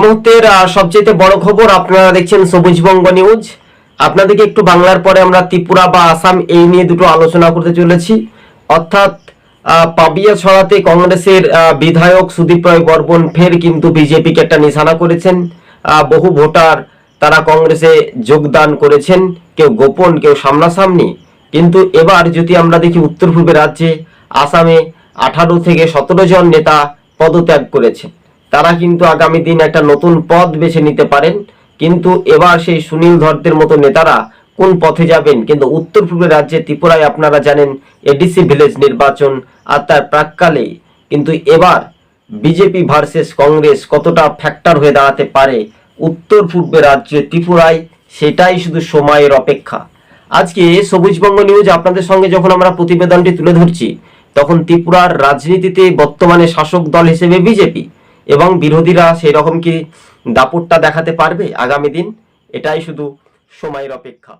মুহূর্তের সবচেয়ে বড় খবর আপনারা দেখছেন সবুজবঙ্গ নিউজ। আপনাদেরকে একটু বাংলার পরে আমরা ত্রিপুরা বা আসাম এই নিয়ে দুটো আলোচনা করতে চলেছি। অর্থাৎ পাবিয়া ছড়াতে কংগ্রেসের বিধায়ক সুদীপ রায় বর্মন ফের কিন্তু বিজেপিকে একটা নিশানা করেছেন। বহু ভোটার তারা কংগ্রেসে যোগদান করেছেন। কেউ গোপন, কেউ সামনাসামনি। কিন্তু এবার যদি আমরা দেখি উত্তর পূর্বের রাজ্যে, আসামে আঠারো থেকে সতেরো জন নেতা পদত্যাগ করেছে তারা কিন্তু আগামী দিন একটা নতুন পথ বেছে নিতে পারেন। কিন্তু এবার সেই সুনীল ধরদের মতো নেতারা কোন পথে যাবেন? কিন্তু উত্তর পূর্বের রাজ্যে ত্রিপুরায় আপনারা জানেন এডিসি ভিলেজ নির্বাচন আর তার প্রাককালে। কিন্তু এবার বিজেপি ভার্সেস কংগ্রেস কতটা ফ্যাক্টর হয়ে দাঁড়াতে পারে উত্তর পূর্বের রাজ্যে ত্রিপুরায়, সেটাই শুধু সময়ের অপেক্ষা। আজকে সবুজবঙ্গ নিউজ আপনাদের সঙ্গে যখন আমরা প্রতিবেদনটি তুলে ধরছি, তখন ত্রিপুরার রাজনীতিতে বর্তমানে শাসক দল হিসেবে বিজেপি এবং বিরোধীরা সেই রকম কি দাপটটা দেখাতে পারবে আগামী দিন? এটাই শুধু সময়ের অপেক্ষা।